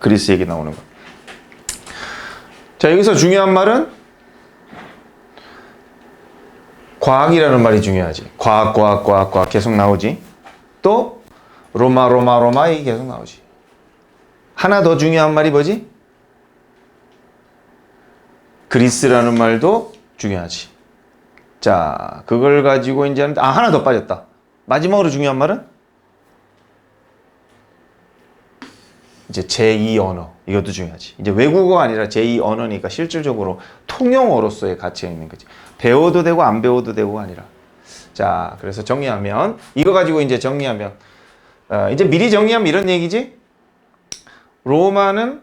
그리스 얘기 나오는 거. 자, 여기서 중요한 말은 과학이라는 말이 중요하지. 과학, 과학, 과학, 과학 계속 나오지. 또 로마, 로마, 로마 이 계속 나오지. 하나 더 중요한 말이 뭐지? 그리스라는 말도 중요하지. 자, 그걸 가지고 이제 아, 하나 더 빠졌다. 마지막으로 중요한 말은 이제 제2 언어. 이것도 중요하지. 이제 외국어가 아니라 제2 언어니까 실질적으로 통용어로서의 가치가 있는 거지. 배워도 되고 안 배워도 되고가 아니라. 자, 그래서 정리하면 이거 가지고 이제 정리하면 어, 이제 미리 정리하면 이런 얘기지. 로마는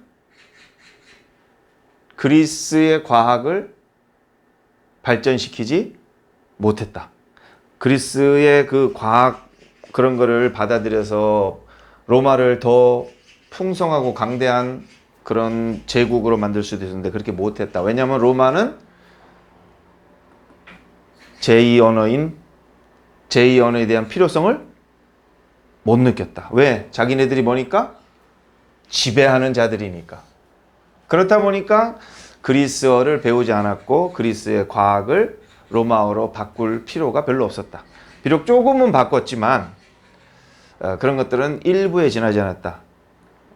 그리스의 과학을 발전시키지 못했다. 그리스의 그 과학 그런 거를 받아들여서 로마를 더 풍성하고 강대한 그런 제국으로 만들 수도 있었는데 그렇게 못했다. 왜냐하면 로마는 제2 언어인 제2 언어에 대한 필요성을 못 느꼈다. 왜? 자기네들이 뭐니까? 지배하는 자들이니까. 그렇다 보니까 그리스어를 배우지 않았고 그리스의 과학을 로마어로 바꿀 필요가 별로 없었다. 비록 조금은 바꿨지만 어, 그런 것들은 일부에 지나지 않았다.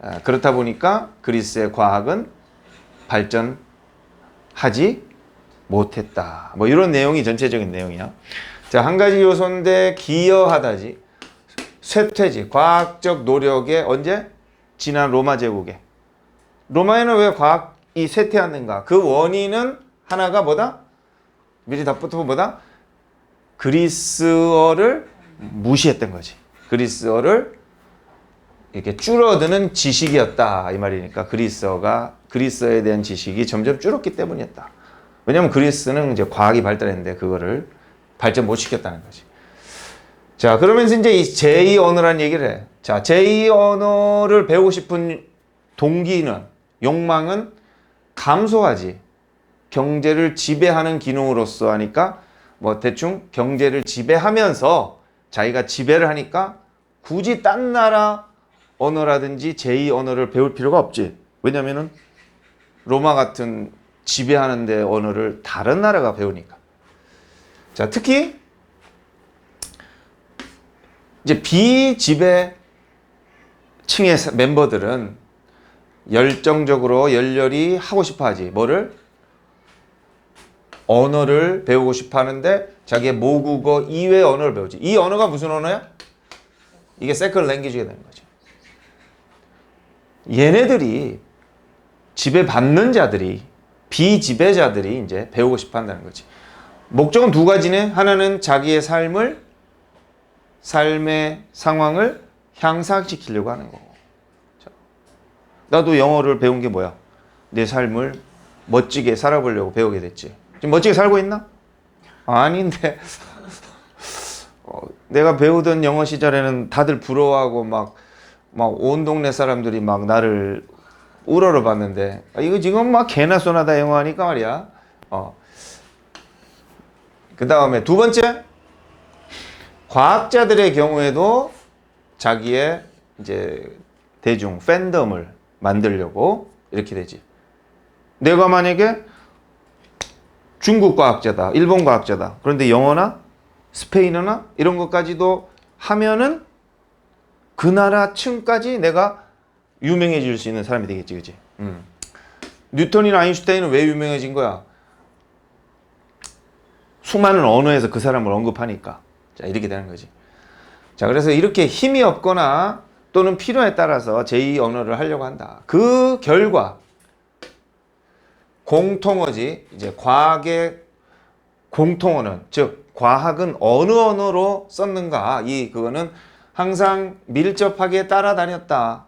어, 그렇다 보니까 그리스의 과학은 발전하지 못했다. 뭐 이런 내용이 전체적인 내용이야. 자, 한 가지 요소인데 기여하다지. 쇠퇴지. 과학적 노력에 언제? 지난 로마 제국에. 로마에는 왜 과학이 쇠퇴하는가? 그 원인은 하나가 뭐다? 미리 답부터 뭐다? 그리스어를 무시했던 거지. 그리스어를 이렇게 줄어드는 지식이었다 이 말이니까 그리스어가 그리스어에 대한 지식이 점점 줄었기 때문이었다. 왜냐하면 그리스는 이제 과학이 발달했는데 그거를 발전 못 시켰다는 거지. 자 그러면서 이제 이 제2 언어라는 얘기를 해. 자 제2 언어를 배우고 싶은 동기는 욕망은 감소하지. 경제를 지배하는 기능으로서 하니까 뭐 대충 경제를 지배하면서 자기가 지배를 하니까 굳이 딴 나라 언어라든지 제2 언어를 배울 필요가 없지. 왜냐면은 로마 같은 지배하는 데 언어를 다른 나라가 배우니까. 자, 특히 이제 비지배 층의 멤버들은 열정적으로 열렬히 하고 싶어 하지. 뭐를? 언어를 배우고 싶어 하는데 자기의 모국어 이외의 언어를 배우지. 이 언어가 무슨 언어야? 이게 세컨 랭귀지가 되는 거죠. 얘네들이 지배 받는 자들이 비지배자들이 이제 배우고 싶어 한다는 거지. 목적은 두 가지네. 하나는 자기의 삶을 삶의 상황을 향상시키려고 하는 거고. 자, 나도 영어를 배운 게 뭐야? 내 삶을 멋지게 살아보려고 배우게 됐지. 지금 멋지게 살고 있나? 아닌데. 어, 내가 배우던 영어 시절에는 다들 부러워하고 막 막 온 동네 사람들이 막 나를 우러러 봤는데 아, 이거 지금 막 개나 소나다 영어 하니까 말이야. 어. 그 다음에 두 번째 과학자들의 경우에도 자기의 이제 대중 팬덤을 만들려고 이렇게 되지. 내가 만약에 중국 과학자다, 일본 과학자다. 그런데 영어나 스페인어나 이런 것까지도 하면은 그 나라 층까지 내가 유명해질 수 있는 사람이 되겠지, 그지? 음. 뉴턴이나 아인슈타인은 왜 유명해진 거야? 수많은 언어에서 그 사람을 언급하니까. 자, 이렇게 되는 거지. 자, 그래서 이렇게 힘이 없거나 또는 필요에 따라서 제2 언어를 하려고 한다. 그 결과, 공통어지, 이제 과학의 공통어는, 즉, 과학은 어느 언어로 썼는가, 이, 그거는 항상 밀접하게 따라다녔다.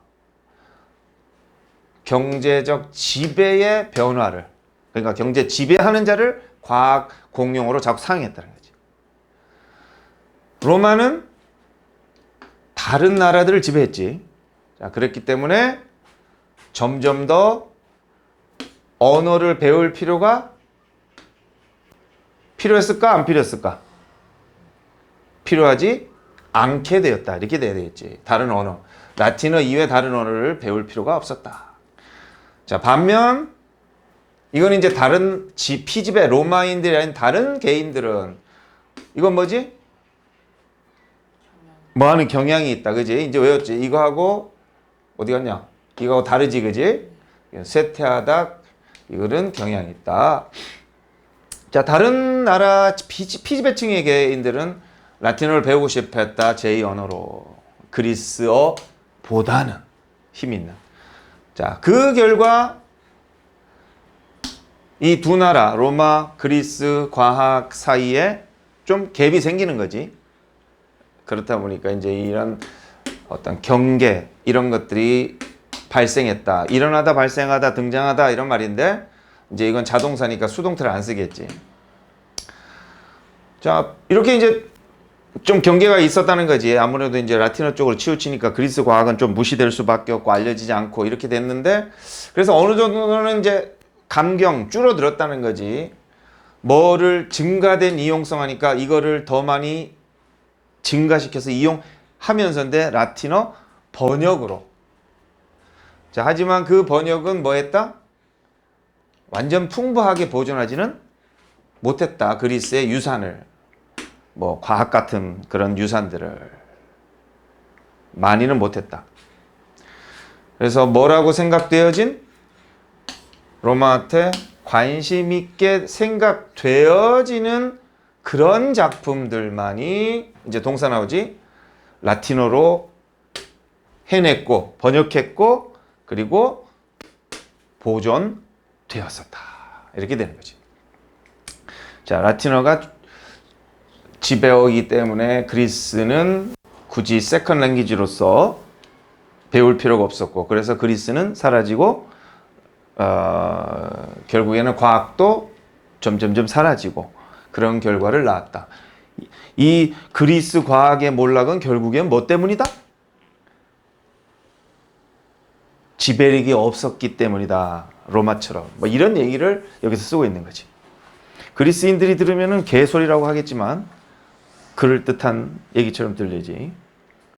경제적 지배의 변화를, 그러니까 경제 지배하는 자를 과학 공용어로 자꾸 상행했다는 거지. 로마는 다른 나라들을 지배했지. 자, 그랬기 때문에 점점 더 언어를 배울 필요가 필요했을까? 안 필요했을까? 필요하지 않게 되었다. 이렇게 돼야 되겠지. 다른 언어. 라틴어 이외 다른 언어를 배울 필요가 없었다. 자, 반면 이건 이제 다른 지, 피집의 로마인들이 아닌 다른 개인들은 이건 뭐지? 뭐 하는 경향이 있다. 그지? 이제 외웠지? 이거하고 어디 갔냐? 이거하고 다르지. 그지? 쇠퇴하다. 이거는 경향이 있다. 자, 다른 나라 피지, 피지배층의 개인들은 라틴어를 배우고 싶어 했다. 제2 언어로. 그리스어 보다는 힘 있는. 자, 그 결과 이 두 나라, 로마, 그리스, 과학 사이에 좀 갭이 생기는 거지. 그렇다 보니까 이제 이런 어떤 경계, 이런 것들이 발생했다. 일어나다, 발생하다, 등장하다, 이런 말인데, 이제 이건 자동사니까 수동태를 안 쓰겠지. 자, 이렇게 이제 좀 경계가 있었다는 거지. 아무래도 이제 라틴어 쪽으로 치우치니까 그리스 과학은 좀 무시될 수밖에 없고 알려지지 않고 이렇게 됐는데 그래서 어느 정도는 이제 감경 줄어들었다는 거지. 뭐를 증가된 이용성 하니까 이거를 더 많이 증가시켜서 이용하면서인데 라틴어 번역으로. 자, 하지만 그 번역은 뭐 했다? 완전 풍부하게 보존하지는 못했다. 그리스의 유산을. 뭐 과학 같은 그런 유산들을 많이는 못했다. 그래서 뭐라고 생각되어진 로마한테 관심 있게 생각되어지는 그런 작품들만이 이제 동사 나오지 라틴어로 해냈고 번역했고 그리고 보존되었었다 이렇게 되는 거지. 자 라틴어가 지배어이기 때문에 그리스는 굳이 세컨 랭귀지로서 배울 필요가 없었고 그래서 그리스는 사라지고 어, 결국에는 과학도 점점점 사라지고 그런 결과를 낳았다. 이- 이 그리스 과학의 몰락은 결국엔 뭐 때문이다? 지배력이 없었기 때문이다. 로마처럼 뭐 이런 얘기를 여기서 쓰고 있는 거지. 그리스인들이 들으면은 개소리라고 하겠지만 그럴 듯한 얘기처럼 들리지.